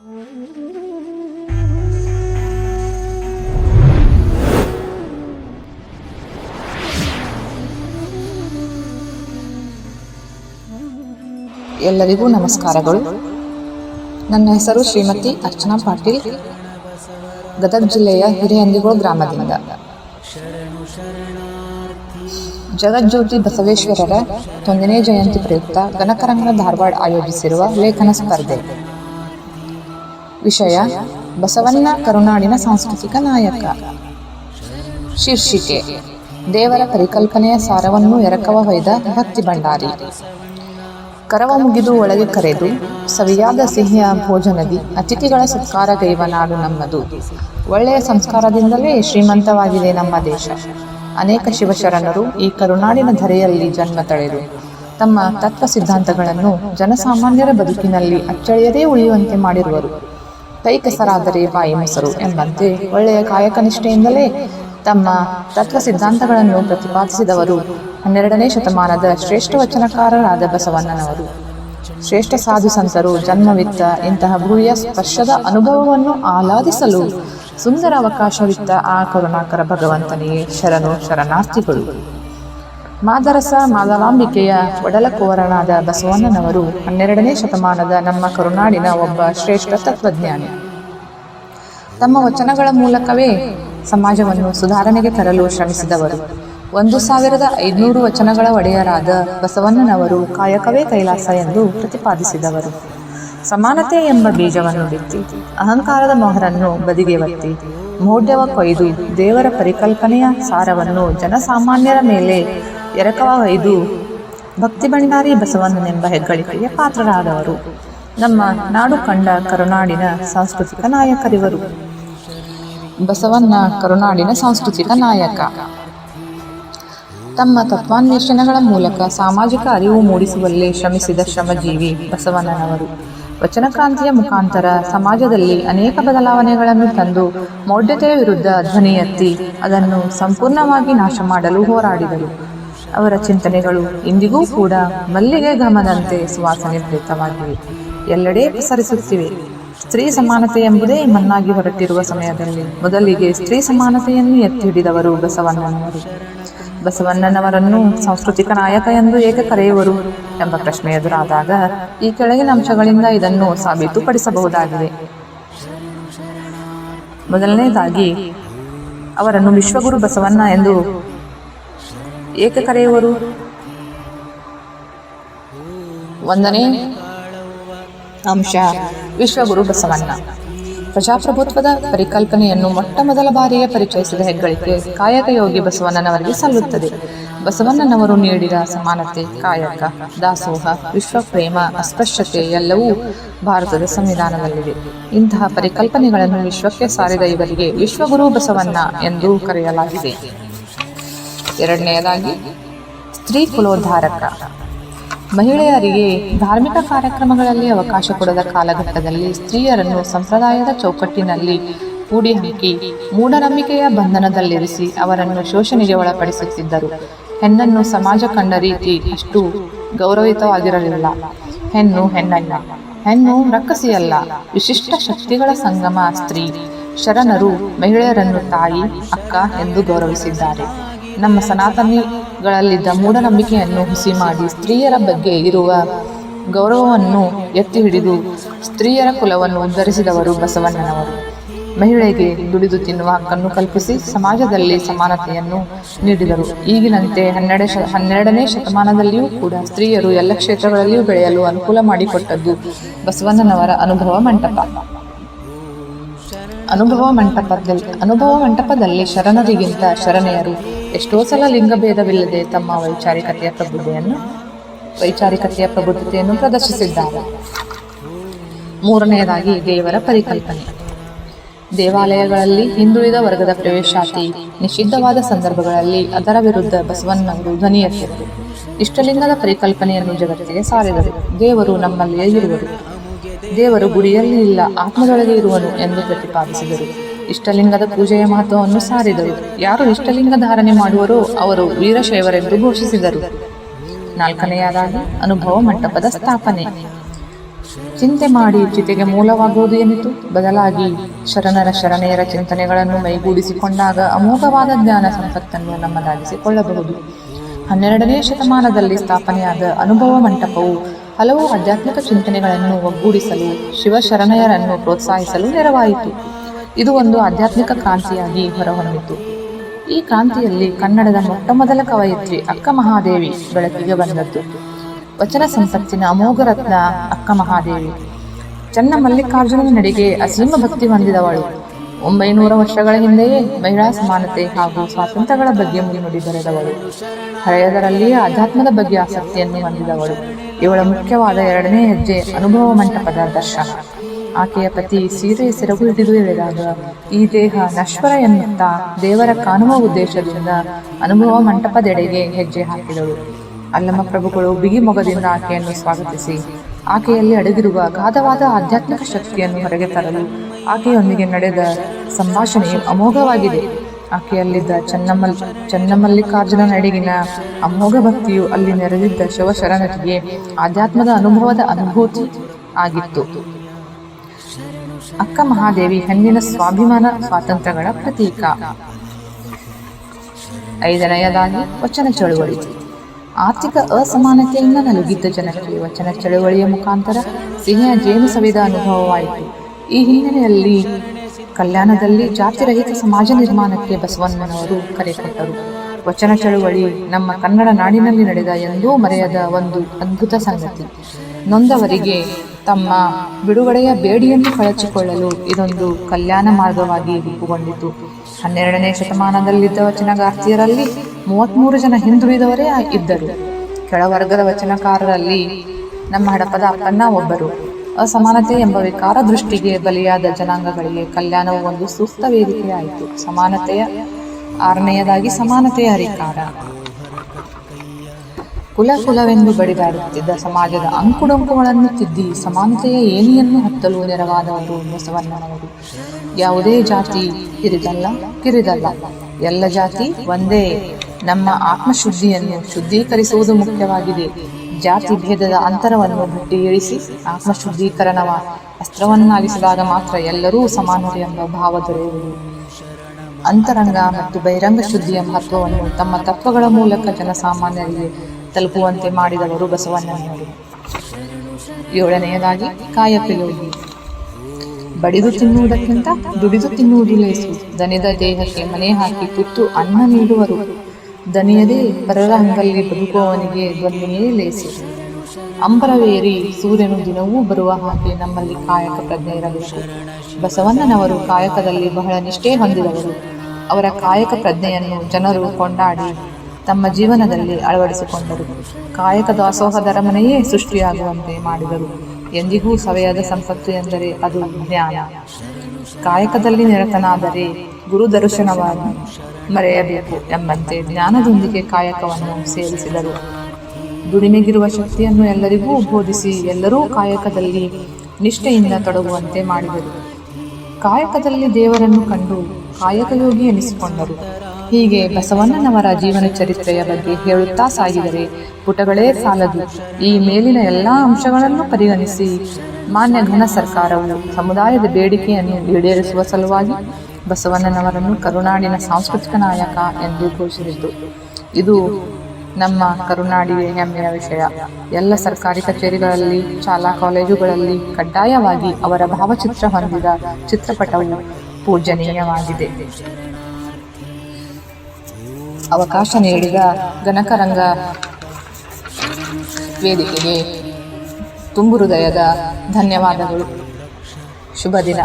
ಎಲ್ಲರಿಗೂ ನಮಸ್ಕಾರಗಳು. ನನ್ನ ಹೆಸರು ಶ್ರೀಮತಿ ಅರ್ಚನಾ ಪಾಟೀಲ್, ಗದಗ ಜಿಲ್ಲೆಯ ಹಿರಿಯಂದಿಗೋಳ ಗ್ರಾಮದಿಂದ. ಜಗಜ್ಯೋತಿ ಬಸವೇಶ್ವರರ ತೊಂದನೇ ಜಯಂತಿ ಪ್ರಯುಕ್ತ ಗಣಕರಂಗ ಧಾರವಾಡ ಆಯೋಜಿಸಿರುವ ಲೇಖನ ಸ್ಪರ್ಧೆ. ವಿಷಯ, ಬಸವಣ್ಣ ಕರುನಾಡಿನ ಸಾಂಸ್ಕೃತಿಕ ನಾಯಕ. ಶೀರ್ಷಿಕೆ, ದೇವರ ಪರಿಕಲ್ಪನೆಯ ಸಾರವನ್ನು ಎರಕವ ಹೊಯ್ದ ಭಕ್ತಿ ಭಂಡಾರಿ. ಕರವ ಮುಗಿದು ಒಳಗೆ ಕರೆದು, ಸವಿಯಾದ ಸಿಹಿಯ ಭೋಜನದಿ, ಅತಿಥಿಗಳ ಸತ್ಕಾರ ದೈವ ನಾಡು ನಮ್ಮದು. ಒಳ್ಳೆಯ ಸಂಸ್ಕಾರದಿಂದಲೇ ಶ್ರೀಮಂತವಾಗಿದೆ ನಮ್ಮ ದೇಶ. ಅನೇಕ ಶಿವಶರಣರು ಈ ಕರುನಾಡಿನ ಧರೆಯಲ್ಲಿ ಜನ್ಮ ತಳೆದು, ತಮ್ಮ ತತ್ವ ಸಿದ್ಧಾಂತಗಳನ್ನು ಜನಸಾಮಾನ್ಯರ ಬದುಕಿನಲ್ಲಿ ಅಚ್ಚಳಿಯದೇ ಉಳಿಯುವಂತೆ ಮಾಡಿರುವರು. ಕೈ ಕೆಸರಾದರೆ ಬಾಯಿ ಮೊಸರು ಎಂಬಂತೆ ಒಳ್ಳೆಯ ಕಾಯಕನಿಷ್ಠೆಯಿಂದಲೇ ತಮ್ಮ ತತ್ವ ಸಿದ್ಧಾಂತಗಳನ್ನು ಪ್ರತಿಪಾದಿಸಿದವರು. ಹನ್ನೆರಡನೇ ಶತಮಾನದ ಶ್ರೇಷ್ಠ ವಚನಕಾರರಾದ ಬಸವಣ್ಣನವರು. ಶ್ರೇಷ್ಠ ಸಾಧು ಸಂತರು ಜನ್ಮವಿತ್ತ ಇಂತಹ ಭೂಯ ಸ್ಪರ್ಶದ ಅನುಭವವನ್ನು ಆಹ್ಲಾದಿಸಲು ಸುಂದರ ಅವಕಾಶವಿತ್ತ ಆ ಕರುಣಾಕರ ಭಗವಂತನಿಗೆ ಶರಣು ಶರಣಾರ್ಥಿಗಳು ಮಾದರಸ ಮಾದಲಾಂಬಿಕೆಯ ಒಡಲಕೋರನಾದ ಬಸವಣ್ಣನವರು ಹನ್ನೆರಡನೇ ಶತಮಾನದ ನಮ್ಮ ಕರುನಾಡಿನ ಒಬ್ಬ ಶ್ರೇಷ್ಠ ತತ್ವಜ್ಞಾನಿ. ತಮ್ಮ ವಚನಗಳ ಮೂಲಕವೇ ಸಮಾಜವನ್ನು ಸುಧಾರಣೆಗೆ ತರಲು ಶ್ರಮಿಸಿದವರು. ಒಂದು ಸಾವಿರದ ಐದುನೂರು ವಚನಗಳ ಒಡೆಯರಾದ ಬಸವಣ್ಣನವರು ಕಾಯಕವೇ ಕೈಲಾಸ ಎಂದು ಪ್ರತಿಪಾದಿಸಿದವರು. ಸಮಾನತೆ ಎಂಬ ಬೀಜವನ್ನು ಬಿತ್ತಿ, ಅಹಂಕಾರದ ಮೊಹರನ್ನು ಬದಿಗೆ ಒತ್ತಿ, ಮೌಢ್ಯವ ಕೊಯ್ದು ದೇವರ ಪರಿಕಲ್ಪನೆಯ ಸಾರವನ್ನು ಜನಸಾಮಾನ್ಯರ ಮೇಲೆ ಎರಕವ ಇದು ಭಕ್ತಿ ಭಂಡಾರಿ ಬಸವಣ್ಣನೆಂಬ ಹೆಗ್ಗಳಿಕೆಗೆ ಪಾತ್ರರಾದವರು. ನಮ್ಮ ನಾಡು ಕಂಡ ಕರುನಾಡಿನ ಸಾಂಸ್ಕೃತಿಕ ನಾಯಕರಿವರು. ಬಸವಣ್ಣ ಕರುನಾಡಿನ ಸಾಂಸ್ಕೃತಿಕ ನಾಯಕ. ತಮ್ಮ ತತ್ವಾನ್ವೇಷಣೆಗಳ ಮೂಲಕ ಸಾಮಾಜಿಕ ಅರಿವು ಮೂಡಿಸುವಲ್ಲಿ ಶ್ರಮಿಸಿದ ಶ್ರಮಜೀವಿ ಬಸವಣ್ಣನವರು. ವಚನಕ್ರಾಂತಿಯ ಮುಖಾಂತರ ಸಮಾಜದಲ್ಲಿ ಅನೇಕ ಬದಲಾವಣೆಗಳನ್ನು ತಂದು ಮೌಢ್ಯತೆಯ ವಿರುದ್ಧ ಧ್ವನಿ ಎತ್ತಿ ಅದನ್ನು ಸಂಪೂರ್ಣವಾಗಿ ನಾಶ ಮಾಡಲು ಹೋರಾಡಿದರು. ಅವರ ಚಿಂತನೆಗಳು ಇಂದಿಗೂ ಕೂಡ ಮಲ್ಲಿಗೆ ಘಮನಂತೆ ಸುವಾಸನೆ ಭರಿತವಾಗಿವೆ ಎಲ್ಲೆಡೆ ಪಸರಿಸುತ್ತಿವೆ. ಸ್ತ್ರೀ ಸಮಾನತೆ ಎಂಬುದೇ ಮನ್ನಾಗಿ ಹೊರಟಿರುವ ಸಮಯದಲ್ಲಿ ಮೊದಲಿಗೆ ಸ್ತ್ರೀ ಸಮಾನತೆಯನ್ನು ಎತ್ತಿ ಹಿಡಿದವರು ಬಸವಣ್ಣನವರು. ಬಸವಣ್ಣನವರನ್ನು ಸಾಂಸ್ಕೃತಿಕ ನಾಯಕ ಎಂದು ಏಕೆ ಕರೆಯುವರು ಎಂಬ ಪ್ರಶ್ನೆ ಎದುರಾದಾಗ ಈ ಕೆಳಗಿನ ಅಂಶಗಳಿಂದ ಇದನ್ನು ಸಾಬೀತುಪಡಿಸಬಹುದಾಗಿದೆ. ಮೊದಲನೇದಾಗಿ ಅವರನ್ನು ವಿಶ್ವಗುರು ಬಸವಣ್ಣ ಎಂದು ಏಕೆ ಕರೆಯುವರು ಒಂದನೇ ಅಂಶ, ವಿಶ್ವಗುರು ಬಸವಣ್ಣ. ಪ್ರಜಾಪ್ರಭುತ್ವದ ಪರಿಕಲ್ಪನೆಯನ್ನು ಮೊಟ್ಟ ಮೊದಲ ಬಾರಿಗೆ ಪರಿಚಯಿಸಿದ ಹೆಗ್ಗಳಿಕೆ ಕಾಯಕ ಯೋಗಿ ಬಸವಣ್ಣನವರಿಗೆ ಸಲ್ಲುತ್ತದೆ. ಬಸವಣ್ಣನವರು ನೀಡಿದ ಸಮಾನತೆ, ಕಾಯಕ, ದಾಸೋಹ, ವಿಶ್ವಪ್ರೇಮ, ಅಸ್ಪೃಶ್ಯತೆ ಎಲ್ಲವೂ ಭಾರತದ ಸಂವಿಧಾನದಲ್ಲಿದೆ ಇಂತಹ ಪರಿಕಲ್ಪನೆಗಳನ್ನು ವಿಶ್ವಕ್ಕೆ ಸಾರಿದ ಇವರಿಗೆ ವಿಶ್ವಗುರು ಬಸವಣ್ಣ ಎಂದು ಕರೆಯಲಾಗಿದೆ. ಎರಡನೆಯದಾಗಿ ಸ್ತ್ರೀ ಕುಲೋದ್ಧಾರಕ. ಮಹಿಳೆಯರಿಗೆ ಧಾರ್ಮಿಕ ಕಾರ್ಯಕ್ರಮಗಳಲ್ಲಿ ಅವಕಾಶ ಕೊಡದ ಕಾಲಘಟ್ಟದಲ್ಲಿ ಸ್ತ್ರೀಯರನ್ನು ಸಂಪ್ರದಾಯದ ಚೌಕಟ್ಟಿನಲ್ಲಿ ಕೂಡಿ ಹಾಕಿ ಮೂಢನಂಬಿಕೆಯ ಬಂಧನದಲ್ಲಿರಿಸಿ ಅವರನ್ನು ಶೋಷಣೆಗೆ ಒಳಪಡಿಸುತ್ತಿದ್ದರು. ಹೆಣ್ಣನ್ನು ಸಮಾಜ ಕಂಡ ರೀತಿ ಅಷ್ಟು ಗೌರವಿತವಾಗಿರಲಿಲ್ಲ ಹೆಣ್ಣು ಹೆಣ್ಣಲ್ಲ ಹೆಣ್ಣು ರಕ್ಕಸಿಯಲ್ಲ ವಿಶಿಷ್ಟ ಶಕ್ತಿಗಳ ಸಂಗಮ ಸ್ತ್ರೀ, ಶರಣರು ಮಹಿಳೆಯರನ್ನು ತಾಯಿ, ಅಕ್ಕ ಎಂದು ಗೌರವಿಸಿದ್ದಾರೆ. ನಮ್ಮ ಸನಾತನಿಗಳಲ್ಲಿದ್ದ ಮೂಢನಂಬಿಕೆಯನ್ನು ಹುಸಿ ಮಾಡಿ ಸ್ತ್ರೀಯರ ಬಗ್ಗೆ ಇರುವ ಗೌರವವನ್ನು ಎತ್ತಿ ಹಿಡಿದು ಸ್ತ್ರೀಯರ ಕುಲವನ್ನು ಉದ್ಧರಿಸಿದವರು ಬಸವಣ್ಣನವರು. ಮಹಿಳೆಗೆ ದುಡಿದು ತಿನ್ನುವ ಹಕ್ಕನ್ನು ಕಲ್ಪಿಸಿ ಸಮಾಜದಲ್ಲಿ ಸಮಾನತೆಯನ್ನು ನೀಡಿದರು. ಈಗಿನಂತೆ ಹನ್ನೆರಡು ಶ, ಹನ್ನೆರಡನೇ ಶತಮಾನದಲ್ಲಿಯೂ ಕೂಡ ಸ್ತ್ರೀಯರು ಎಲ್ಲ ಕ್ಷೇತ್ರಗಳಲ್ಲಿಯೂ ಬೆಳೆಯಲು ಅನುಕೂಲ ಮಾಡಿಕೊಟ್ಟದ್ದು ಬಸವಣ್ಣನವರ ಅನುಭವ ಮಂಟಪ. ಅನುಭವ ಮಂಟಪದಲ್ಲಿ ಅನುಭವ ಮಂಟಪದಲ್ಲಿ ಶರಣರಿಗಿಂತ ಶರಣೆಯರು ಎಷ್ಟೋ ಸಲ ಲಿಂಗಭೇದವಿಲ್ಲದೆ ತಮ್ಮ ವೈಚಾರಿಕತೆಯ ಪ್ರಬುದ್ಧತೆಯನ್ನು ವೈಚಾರಿಕತೆಯ ಪ್ರಬುದ್ಧತೆಯನ್ನು ಪ್ರದರ್ಶಿಸಿದ್ದಾರೆ. ಮೂರನೆಯದಾಗಿ ದೇವರ ಪರಿಕಲ್ಪನೆ. ದೇವಾಲಯಗಳಲ್ಲಿ ಹಿಂದುಳಿದ ವರ್ಗದ ಪ್ರವೇಶಾತಿ ನಿಷಿದ್ಧವಾದ ಸಂದರ್ಭಗಳಲ್ಲಿ ಅದರ ವಿರುದ್ಧ ಬಸವಣ್ಣವರು ಧ್ವನಿ ಎತ್ತಿದರು. ಇಷ್ಟಲಿಂಗದ ಪರಿಕಲ್ಪನೆಯನ್ನು ಜಗತ್ತಿಗೆ ಸಾರಿದರು. ದೇವರು ನಮ್ಮಲ್ಲಿಯೇ ಇರುವರು. ದೇವರು ಗುಡಿಯಲ್ಲಿ ಇಲ್ಲ, ಆತ್ಮದೊಳಗೆ ಇರುವನು ಎಂದು ಪ್ರತಿಪಾದಿಸಿದರು. ಇಷ್ಟಲಿಂಗದ ಪೂಜೆಯ ಮಹತ್ವವನ್ನು ಸಾರಿದರು. ಯಾರು ಇಷ್ಟಲಿಂಗ ಧಾರಣೆ ಮಾಡುವರೋ ಅವರು ವೀರಶೈವರೆಂದು ಘೋಷಿಸಿದರು. ನಾಲ್ಕನೆಯದಾಗಿ, ಅನುಭವ ಮಂಟಪದ ಸ್ಥಾಪನೆ. ಚಿಂತೆ ಮಾಡಿ ಚಿತೆಗೆ ಮೂಲವಾಗುವುದು ಏನಿತು ಬದಲಾಗಿ, ಶರಣರ ಶರಣೆಯರ ಚಿಂತನೆಗಳನ್ನು ಮೈಗೂಡಿಸಿಕೊಂಡಾಗ ಅಮೋಘವಾದ ಜ್ಞಾನ ಸಂಪತ್ತನ್ನು ನಮ್ಮದಾಗಿಸಿಕೊಳ್ಳಬಹುದು. ಹನ್ನೆರಡನೇ ಶತಮಾನದಲ್ಲಿ ಸ್ಥಾಪನೆಯಾದ ಅನುಭವ ಮಂಟಪವು ಹಲವು ಆಧ್ಯಾತ್ಮಿಕ ಚಿಂತನೆಗಳನ್ನು ಒಗ್ಗೂಡಿಸಲು ಶಿವಶರಣೆಯರನ್ನು ಪ್ರೋತ್ಸಾಹಿಸಲು ನೆರವಾಯಿತು. ಇದು ಒಂದು ಆಧ್ಯಾತ್ಮಿಕ ಕ್ರಾಂತಿಯಾಗಿ ಹೊರಹೊಮ್ಮಿತು ಈ ಕ್ರಾಂತಿಯಲ್ಲಿ ಕನ್ನಡದ ಮೊಟ್ಟಮೊದಲ ಕವಯಿತ್ರಿ ಅಕ್ಕ ಮಹಾದೇವಿ ಬೆಳಕಿಗೆ ಬಂದದ್ದು. ವಚನ ಸಂಸತ್ತಿನ ಅಮೋಘ ರತ್ನ ಅಕ್ಕ ಮಹಾದೇವಿ ಚನ್ನ ಮಲ್ಲಿಕಾರ್ಜುನನ ನಡೆಗೆ ಅಸೀಮ ಭಕ್ತಿ ಹೊಂದಿದವಳು. ಒಂಬೈನೂರ ವರ್ಷಗಳ ಹಿಂದೆಯೇ ಮಹಿಳಾ ಸಮಾನತೆ ಹಾಗೂ ಸ್ವಾತಂತ್ರ್ಯಗಳ ಬಗ್ಗೆ ಮುನ್ನುಡಿ ಬರೆದವಳು. ಹಳೆಯದರಲ್ಲಿಯೇ ಆಧ್ಯಾತ್ಮದ ಬಗ್ಗೆ ಆಸಕ್ತಿಯನ್ನು ಹೊಂದಿದವಳು. ಇವಳ ಮುಖ್ಯವಾದ ಎರಡನೇ ಹೆಜ್ಜೆ ಅನುಭವ ಮಂಟಪದ ದರ್ಶನ. ಆಕೆಯ ಪತಿ ಸೀರೆ ಸೆರಗು ಹಿಡಿದು ಈ ದೇಹ ನಶ್ವರ ಎನ್ನುತ್ತಾ ದೇವರ ಕಾಣುವ ಉದ್ದೇಶದಿಂದ ಅನುಭವ ಮಂಟಪದೆಡೆಗೆ ಹೆಜ್ಜೆ ಹಾಕಿದಳು. ಅಲ್ಲಮ್ಮ ಪ್ರಭುಗಳು ಬಿಗಿ ಆಕೆಯನ್ನು ಸ್ವಾಗತಿಸಿ. ಆಕೆಯಲ್ಲಿ ಅಡಗಿರುವ ಗಾಧವಾದ ಆಧ್ಯಾತ್ಮಿಕ ಶಕ್ತಿಯನ್ನು ಹೊರಗೆ ತರಲು ಆಕೆಯೊಂದಿಗೆ ನಡೆದ ಸಂಭಾಷಣೆಯು ಅಮೋಘವಾಗಿದೆ. ಆಕೆಯಲ್ಲಿದ್ದ ಚನ್ನಮ್ಮಲ್ ಚನ್ನಮಲ್ಲಿಕಾರ್ಜುನ ನಡೆಗಿನ ಅಮೋಘ ಭಕ್ತಿಯು ಅಲ್ಲಿ ನೆರೆದಿದ್ದ ಶಿವಶರಣರಿಗೆ ಆಧ್ಯಾತ್ಮದ ಅನುಭವದ ಅನುಭೂತಿ ಆಗಿತ್ತು. ಅಕ್ಕ ಮಹಾದೇವಿ ಹೆಣ್ಣಿನ ಸ್ವಾಭಿಮಾನ ಸ್ವಾತಂತ್ರ್ಯಗಳ ಪ್ರತೀಕ. ಐದನೆಯದಾಗಿ ವಚನ ಚಳುವಳಿ. ಆರ್ಥಿಕ ಅಸಮಾನತೆಯಿಂದ ನಲುಗಿದ್ದ ಜನಕ್ಕೆ ವಚನ ಚಳುವಳಿಯ ಮುಖಾಂತರ ಸಿಹಿಯ ಜೇನು ಸವಿದ ಅನುಭವವಾಯಿತು. ಈ ಹಿನ್ನೆಲೆಯಲ್ಲಿ ಕಲ್ಯಾಣದಲ್ಲಿ ಜಾತಿರಹಿತ ಸಮಾಜ ನಿರ್ಮಾಣಕ್ಕೆ ಬಸವಣ್ಣನವರು ಕರೆ ಕೊಟ್ಟರು. ವಚನ ಚಳುವಳಿ ನಮ್ಮ ಕನ್ನಡ ನಾಡಿನಲ್ಲಿ ನಡೆದ ಎಂದೂ ಮರೆಯದ ಒಂದು ಅದ್ಭುತ ಸಂಗತಿ. ನೊಂದವರಿಗೆ ತಮ್ಮ ಬಿಡುಗಡೆಯ ಬೇಡಿಯನ್ನು ಕಳಚಿಕೊಳ್ಳಲು ಇದೊಂದು ಕಲ್ಯಾಣ ಮಾರ್ಗವಾಗಿ ರೂಪುಗೊಂಡಿತು. ಹನ್ನೆರಡನೇ ಶತಮಾನದಲ್ಲಿದ್ದ ವಚನಗಾರ್ತಿಯರಲ್ಲಿ ಮೂವತ್ತ್ಮೂರು ಜನ ಹಿಂದುಳಿದವರೇ ಇದ್ದರು. ಕೆಳವರ್ಗದ ವಚನಕಾರರಲ್ಲಿ ನಮ್ಮ ಹಡಪದ ಅಪ್ಪಣ್ಣ ಒಬ್ಬರು. ಅಸಮಾನತೆ ಎಂಬ ವಿಕಾರ ದೃಷ್ಟಿಗೆ ಬಲಿಯಾದ ಜನಾಂಗಗಳಿಗೆ ಕಲ್ಯಾಣವು ಒಂದು ಸೂಕ್ತ ವೇದಿಕೆಯಾಯಿತು. ಸಮಾನತೆಯ ಆರನೆಯದಾಗಿ ಸಮಾನತೆಯ ಹರಿಕಾರ. ಕುಲ ಕುಲವೆಂದು ಬಡಿದಾಡುತ್ತಿದ್ದ ಸಮಾಜದ ಅಂಕುಡೊಂಕುಗಳನ್ನು ತಿದ್ದಿ ಸಮಾನತೆಯ ಏನಿಯನ್ನು ಹತ್ತಲು ನೆರವಾದವರು ಬಸವಣ್ಣನವರು. ಯಾವುದೇ ಜಾತಿ ಹಿರಿದಲ್ಲ ಕಿರಿದಲ್ಲ. ಎಲ್ಲ ಜಾತಿ ಒಂದೇ. ನಮ್ಮ ಆತ್ಮಶುದ್ಧಿಯನ್ನು ಶುದ್ಧೀಕರಿಸುವುದು ಮುಖ್ಯವಾಗಿದೆ. ಜಾತಿ ಭೇದದ ಅಂತರವನ್ನು ಬಿಟ್ಟಿ ಇಳಿಸಿ ಆತ್ಮಶುದ್ಧೀಕರಣವ ಅಸ್ತ್ರವನ್ನಾಗಿಸಿದಾಗ ಮಾತ್ರ ಎಲ್ಲರೂ ಸಮಾನರು ಎಂಬ ಭಾವ ದೊರೆಯುವುದು. ಅಂತರಂಗ ಮತ್ತು ಬಹಿರಂಗ ಶುದ್ಧಿಯ ಮಹತ್ವವನ್ನು ತಮ್ಮ ತತ್ವಗಳ ಮೂಲಕ ಜನಸಾಮಾನ್ಯರಿಗೆ ತಲುಪುವಂತೆ ಮಾಡಿದವರು ಬಸವಣ್ಣನವರು. ಏಳನೆಯದಾಗಿ ಕಾಯಕ ಬಡಿದು ತಿನ್ನುವುದಕ್ಕಿಂತ ದುಡಿದು ತಿನ್ನುವುದು ಲೇಸು. ದನಿದ ದೇಹಕ್ಕೆ ಮನೆ ಹಾಕಿ ಕುತ್ತು ಅನ್ನ ನೀಡುವರು. ದನಿಯದೇ ಪರರ ಹಂಗಲ್ಲಿ ಬದುಕುವವನಿಗೆ ಧ್ವನಿಯೇ ಲೇಸು. ಅಂಬರವೇರಿ ಸೂರ್ಯನು ದಿನವೂ ಬರುವ ಹಾಗೆ ನಮ್ಮಲ್ಲಿ ಕಾಯಕ ಪ್ರಜ್ಞೆ ಇರಬೇಕು. ಬಸವಣ್ಣನವರು ಕಾಯಕದಲ್ಲಿ ಬಹಳ ನಿಷ್ಠೆ ಹೊಂದಿದವರು. ಅವರ ಕಾಯಕ ಪ್ರಜ್ಞೆಯನ್ನು ಜನರು ಕೊಂಡಾಡಿ ತಮ್ಮ ಜೀವನದಲ್ಲಿ ಅಳವಡಿಸಿಕೊಂಡರು. ಕಾಯಕ ದಾಸೋಹದರ ಮನೆಯೇ ಸೃಷ್ಟಿಯಾಗುವಂತೆ ಮಾಡಿದರು. ಎಂದಿಗೂ ಸವೆಯಾದ ಸಂಪತ್ತು ಎಂದರೆ ಅದು ಜ್ಞಾನ. ಕಾಯಕದಲ್ಲಿ ನಿರತನಾದರೆ ಗುರು ದರ್ಶನವನ್ನು ಮರೆಯಬೇಕು ಎಂಬಂತೆ ಜ್ಞಾನದೊಂದಿಗೆ ಕಾಯಕವನ್ನು ಸೇರಿಸಿದರು ದುಡಿಮೆಗಿರುವ ಶಕ್ತಿಯನ್ನು ಎಲ್ಲರಿಗೂ ಬೋಧಿಸಿ ಎಲ್ಲರೂ ಕಾಯಕದಲ್ಲಿ ನಿಷ್ಠೆಯಿಂದ ತೊಡಗುವಂತೆ ಮಾಡಿದರು. ಕಾಯಕದಲ್ಲಿ ದೇವರನ್ನು ಕಂಡು ಕಾಯಕಯೋಗಿ ಎನಿಸಿಕೊಂಡರು. ಹೀಗೆ ಬಸವಣ್ಣನವರ ಜೀವನ ಚರಿತ್ರೆಯ ಬಗ್ಗೆ ಹೇಳುತ್ತಾ ಸಾಗಿದರೆ ಪುಟಗಳೇ ಸಾಲದು. ಈ ಮೇಲಿನ ಎಲ್ಲ ಅಂಶಗಳನ್ನು ಪರಿಗಣಿಸಿ ಮಾನ್ಯ ಘನ ಸರ್ಕಾರವು ಸಮುದಾಯದ ಬೇಡಿಕೆಯನ್ನು ಈಡೇರಿಸುವ ಸಲುವಾಗಿ ಬಸವಣ್ಣನವರನ್ನು ಕರುನಾಡಿನ ಸಾಂಸ್ಕೃತಿಕ ನಾಯಕ ಎಂದು ಘೋಷಿಸಿತು. ಇದು ನಮ್ಮ ಕರುನಾಡಿಗೆ ಹೆಮ್ಮೆಯ ವಿಷಯ. ಎಲ್ಲ ಸರ್ಕಾರಿ ಕಚೇರಿಗಳಲ್ಲಿ, ಶಾಲಾ ಕಾಲೇಜುಗಳಲ್ಲಿ ಕಡ್ಡಾಯವಾಗಿ ಅವರ ಭಾವಚಿತ್ರ ಹೊಂದಿದ ಚಿತ್ರಪಟವನ್ನು ಪೂಜನೀಯವಾಗಿದೆ. ಅವಕಾಶ ನೀಡಿದ ಗಣಕರಂಗ ವೇದಿಕೆಗೆ ತುಂಬು ಹೃದಯದ ಧನ್ಯವಾದಗಳು. ಶುಭ ದಿನ.